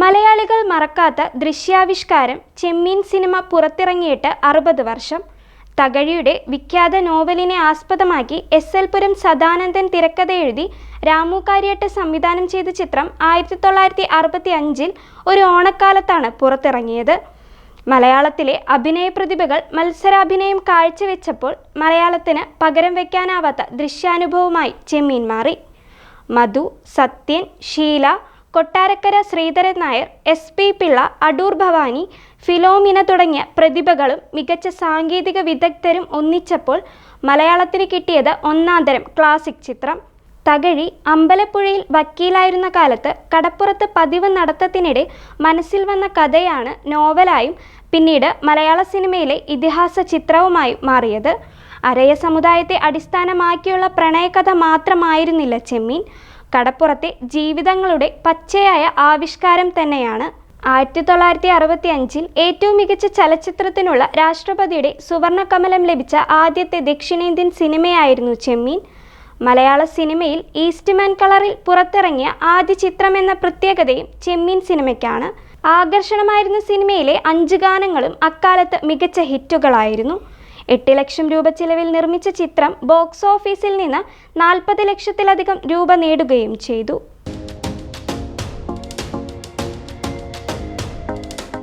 മലയാളികൾ മറക്കാത്ത ദൃശ്യാവിഷ്കാരം ചെമ്മീൻ സിനിമ പുറത്തിറങ്ങിയിട്ട് അറുപത് വർഷം. തകഴിയുടെ വിഖ്യാത നോവലിനെ ആസ്പദമാക്കി എസ് എൽ പുരം സദാനന്ദൻ തിരക്കഥ എഴുതി രാമു കാര്യട്ട് സംവിധാനം ചെയ്ത ചിത്രം ആയിരത്തി തൊള്ളായിരത്തി അറുപത്തി അഞ്ചിൽ ഒരു ഓണക്കാലത്താണ് പുറത്തിറങ്ങിയത്. മലയാളത്തിലെ അഭിനയ പ്രതിഭകൾ മത്സരാഭിനയം കാഴ്ചവെച്ചപ്പോൾ മലയാളത്തിന് പകരം വയ്ക്കാനാവാത്ത ദൃശ്യാനുഭവമായി ചെമ്മീൻ മാറി. മധു സത്യൻ ഷീല കൊട്ടാരക്കര ശ്രീധരൻ നായർ എസ് പി പിള്ള അടൂർ ഭവാനി ഫിലോമിന തുടങ്ങിയ പ്രതിഭകളും മികച്ച സാങ്കേതിക വിദഗ്ധരും ഒന്നിച്ചപ്പോൾ മലയാളത്തിന് കിട്ടിയത് ഒന്നാന്തരം ക്ലാസിക് ചിത്രം. തകഴി അമ്പലപ്പുഴയിൽ വക്കീലായിരുന്ന കാലത്ത് കടപ്പുറത്ത് പതിവ് നടത്തത്തിനിടെ മനസ്സിൽ വന്ന കഥയാണ് നോവലായും പിന്നീട് മലയാള സിനിമയിലെ ഇതിഹാസ ചിത്രവുമായും മാറിയത്. അരയ സമുദായത്തെ അടിസ്ഥാനമാക്കിയുള്ള പ്രണയകഥ മാത്രമായിരുന്നില്ല ചെമ്മീൻ. കടപ്പുറത്തെ ജീവിതങ്ങളുടെ പച്ചയായ ആവിഷ്കാരം തന്നെയാണ്. ആയിരത്തി തൊള്ളായിരത്തി അറുപത്തി അഞ്ചിൽ ഏറ്റവും മികച്ച ചലച്ചിത്രത്തിനുള്ള രാഷ്ട്രപതിയുടെ സുവർണകമലം ലഭിച്ച ആദ്യത്തെ ദക്ഷിണേന്ത്യൻ സിനിമയായിരുന്നു ചെമ്മീൻ. മലയാള സിനിമയിൽ ഈസ്റ്റ്മാൻ കളറിൽ പുറത്തിറങ്ങിയ ആദ്യ ചിത്രം എന്ന പ്രത്യേകതയും ചെമ്മീൻ സിനിമയ്ക്കാണ്. ആകർഷണമായിരുന്ന സിനിമയിലെ അഞ്ച് ഗാനങ്ങളും അക്കാലത്ത് മികച്ച ഹിറ്റുകളായിരുന്നു. എട്ട് ലക്ഷം രൂപ ചിലവിൽ നിർമ്മിച്ച ചിത്രം ബോക്സ് ഓഫീസിൽ നിന്ന് നാൽപ്പത് ലക്ഷത്തിലധികം രൂപ നേടുകയും ചെയ്തു.